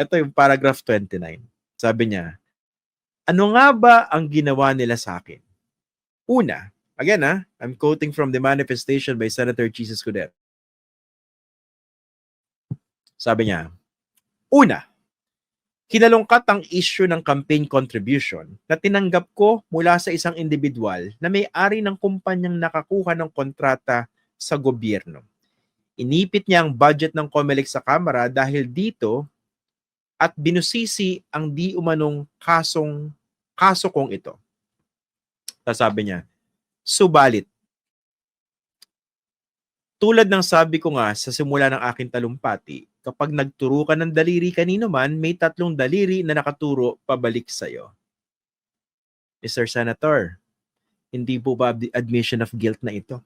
Ito yung paragraph 29. Sabi niya, ano nga ba ang ginawa nila sa akin? Una, again ah, I'm quoting from the manifestation by Senator Jesus Escudero. Sabi niya, una, kinalungkat ang issue ng campaign contribution na tinanggap ko mula sa isang individual na may-ari ng kumpanyang nakakuha ng kontrata sa gobyerno. Inipit niya ang budget ng COMELEC sa Kamara dahil dito at binusisi ang di umanong kasong kaso kong ito. Tapos sabi niya, subalit, tulad ng sabi ko nga sa simula ng aking talumpati, kapag nagturo ka ng daliri kanino man, may tatlong daliri na nakaturo pabalik sa'yo. Mr. Senator, hindi po ba ad- admission of guilt na ito?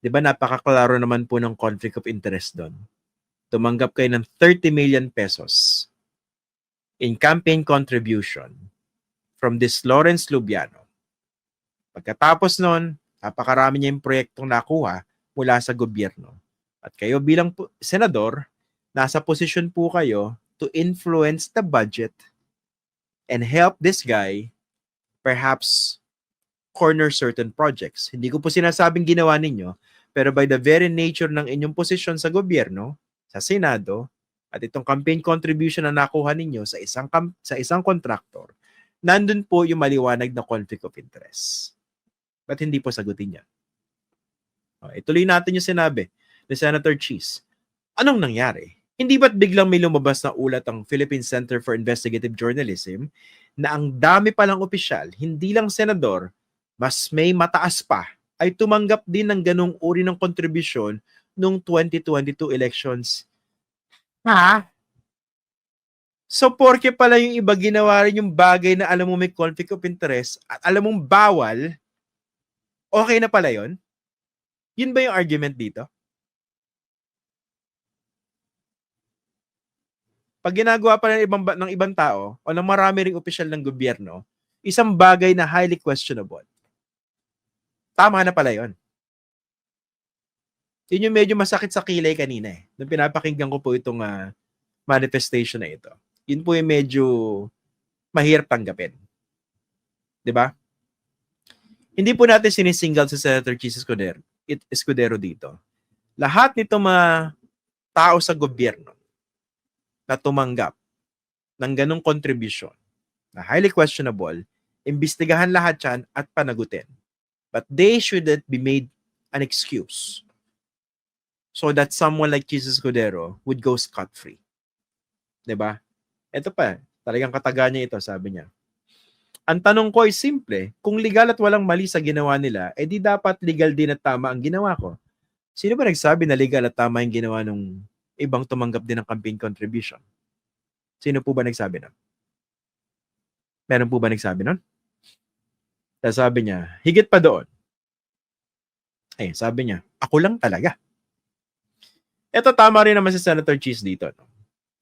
Di ba napakaklaro naman po ng conflict of interest doon? Tumanggap kayo ng 30 million pesos in campaign contribution from this Lawrence Lubiano. Pagkatapos noon, napakarami niya yung proyektong nakuha mula sa gobyerno. At kayo bilang senador, nasa posisyon po kayo to influence the budget and help this guy perhaps corner certain projects. Hindi ko po sinasabing ginawa ninyo, pero by the very nature ng inyong posisyon sa gobyerno, sa Senado, at itong campaign contribution na nakuha ninyo sa isang sa isang contractor, nandun po yung maliwanag na conflict of interest. Ba't hindi po sagutin niya? O, ituloy natin yung sinabi ni Senator Cheese. Anong nangyari? Hindi ba't biglang may lumabas na ulat ang Philippine Center for Investigative Journalism na ang dami palang opisyal, hindi lang senador, mas may mataas pa, ay tumanggap din ng ganong uri ng kontribusyon noong 2022 elections. Ha? So, porke pala yung iba ginawa rin yung bagay na alam mo may conflict of interest at alam mong bawal, okay na pala yon? Yun ba yung argument dito? Pag ginagawa pa ng ibang, ba- ng ibang tao o ng marami ring opisyal ng gobyerno, isang bagay na highly questionable. Tama na pala yon. Yun yung medyo masakit sa kilay kanina eh. Nung pinapakinggan ko po itong ah, manifestation na ito. Yun po yung medyo mahirap tanggapin. 'Di ba? Hindi po natin sinisingle si Senator Chis Escudero, it, Escudero dito. Lahat nitong mga tao sa gobyerno na tumanggap ng ganong contribution na highly questionable, imbestigahan lahat yan at panagutin. But they shouldn't be made an excuse so that someone like Jesus Escudero would go scot-free. ba? Ito pa, talagang kataga niya ito, sabi niya. Ang tanong ko ay simple, kung legal at walang mali sa ginawa nila, eh di dapat legal din at tama ang ginawa ko. Sino ba nagsabi na legal at tama yung ginawa nung ibang tumanggap din ng campaign contribution? Sino po ba nagsabi nun? Meron po ba nagsabi nun? Tapos sabi niya, higit pa doon. Eh, sabi niya, ako lang talaga. Ito tama rin naman si Senator Cheese dito. No?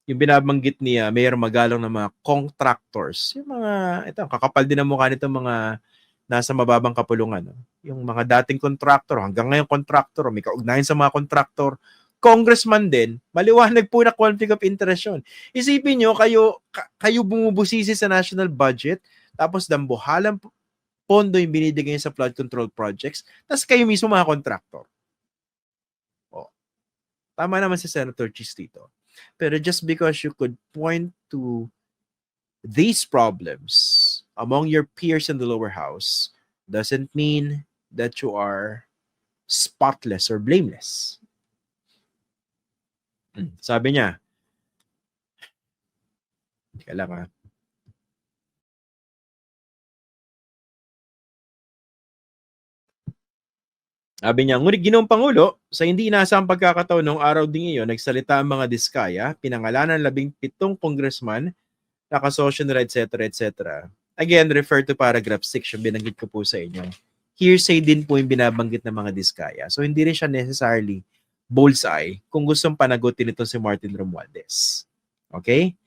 Yung binabanggit ni uh, Mayor Magalong ng mga contractors. Yung mga, ito, kakapal din ang mukha nito mga nasa mababang kapulungan. No? Yung mga dating contractor, hanggang ngayon contractor, may kaugnayan sa mga contractor, congressman din, maliwanag po na conflict of interest yun. Isipin nyo, kayo, ka- kayo bumubusisi sa national budget, tapos dambuhalang pondo yung binibigay sa flood control projects, tapos kayo mismo mga contractor. Tama naman si Senator Chis dito. Pero just because you could point to these problems among your peers in the lower house doesn't mean that you are spotless or blameless. Hmm, Sabi niya, Teka lang ah. Sabi niya, ngunit ginoong Pangulo, sa hindi inaasang pagkakataon noong araw ding iyon, nagsalita ang mga diskaya, pinangalanan labing pitong congressman, nakasosyo nila, etc., etc. Again, refer to paragraph 6, yung binanggit ko po sa inyo. Hearsay din po yung binabanggit ng mga diskaya. So, hindi rin siya necessarily bullseye kung gustong panagutin ito si Martin Romualdez. Okay?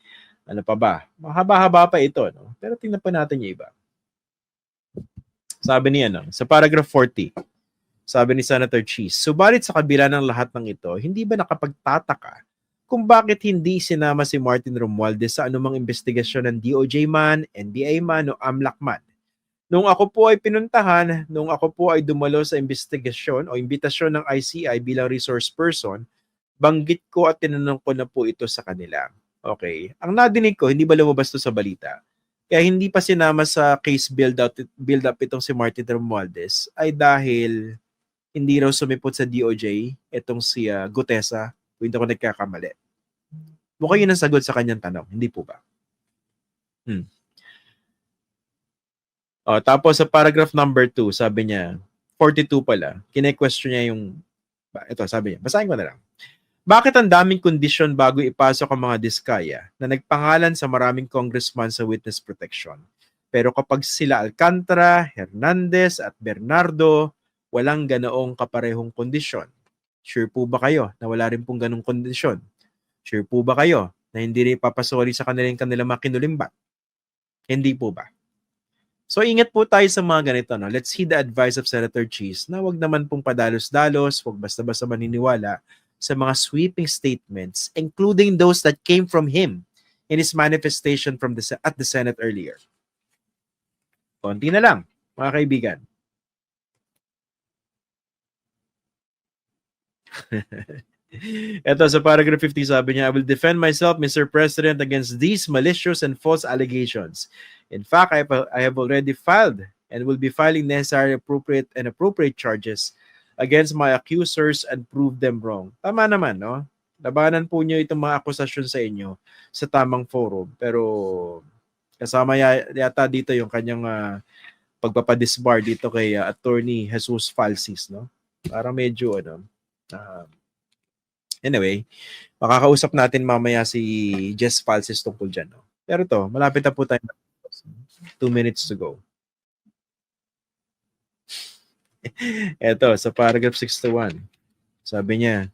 Ano pa ba? Mahaba-haba pa ito, no? Pero tingnan pa natin yung iba. Sabi niya, no? Sa paragraph 40, sabi ni Senator Cheese, subalit sa kabila ng lahat ng ito, hindi ba nakapagtataka kung bakit hindi sinama si Martin Romualdez sa anumang investigasyon ng DOJ man, NBI man o AMLAC man. Nung ako po ay pinuntahan, nung ako po ay dumalo sa investigasyon o imbitasyon ng ICI bilang resource person, banggit ko at tinanong ko na po ito sa kanila. Okay. Ang nadinig ko, hindi ba lumabas to sa balita? Kaya hindi pa sinama sa case build up, build up itong si Martin Romualdez ay dahil hindi raw sumipot sa DOJ itong si uh, Gutesa kung hindi ako nagkakamali. Mukhang yun ang sagot sa kanyang tanong. Hindi po ba? Hmm. Oh, tapos sa paragraph number 2, sabi niya, 42 pala, kine-question niya yung, ito sabi niya, basahin ko na lang. Bakit ang daming kondisyon bago ipasok ang mga diskaya na nagpangalan sa maraming congressman sa witness protection? Pero kapag sila Alcantara, Hernandez at Bernardo, walang ganoong kaparehong kondisyon. Sure po ba kayo na wala rin pong ganong kondisyon? Sure po ba kayo na hindi rin papasori sa kanilang mga kinulimbat? Hindi po ba? So ingat po tayo sa mga ganito. No? Let's heed the advice of Senator Cheese na wag naman pong padalos-dalos, wag basta-basta maniniwala sa mga sweeping statements, including those that came from him in his manifestation from the at the Senate earlier. Konti na lang, mga kaibigan. Ito sa paragraph 50 sabi niya, I will defend myself, Mr. President, against these malicious and false allegations. In fact, I I have already filed and will be filing necessary appropriate and appropriate charges against my accusers and prove them wrong. Tama naman, no? Labanan po niyo itong mga akusasyon sa inyo sa tamang forum. Pero kasama yata dito yung kanyang uh, pagpapadisbar dito kay uh, Attorney Jesus Falsis, no? Parang medyo ano, uh, Anyway, makakausap natin mamaya si Jess Falsis tungkol dyan. No? Pero to, malapit na po tayo. Two minutes to go. Eto, sa paragraph 61. Sabi niya,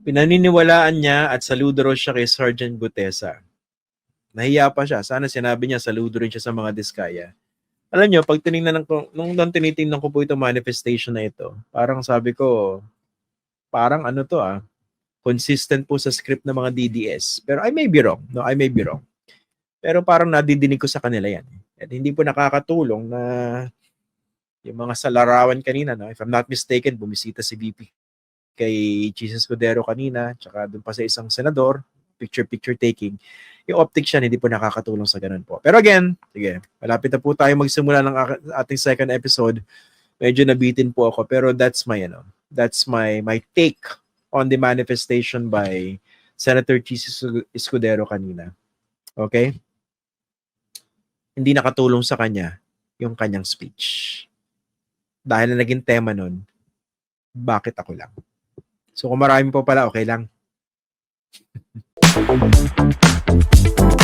Pinaniniwalaan niya at saludo raw siya kay Sergeant Gutesa. Nahiya pa siya. Sana sinabi niya saludo rin siya sa mga diskaya alam nyo, pag tinignan ko, nung, nung tinitingnan ko po itong manifestation na ito, parang sabi ko, parang ano to ah, consistent po sa script ng mga DDS. Pero I may be wrong. No, I may be wrong. Pero parang nadidinig ko sa kanila yan. At hindi po nakakatulong na yung mga sa larawan kanina, no? if I'm not mistaken, bumisita si VP kay Jesus Cordero kanina, tsaka doon pa sa isang senador, picture-picture taking yung optic siya hindi po nakakatulong sa ganun po. Pero again, sige, malapit na po tayo magsimula ng ating second episode. Medyo nabitin po ako pero that's my ano, that's my my take on the manifestation by Senator Chis Escudero kanina. Okay? Hindi nakatulong sa kanya yung kanyang speech. Dahil na naging tema nun, bakit ako lang? So kung marami po pala, okay lang. ん?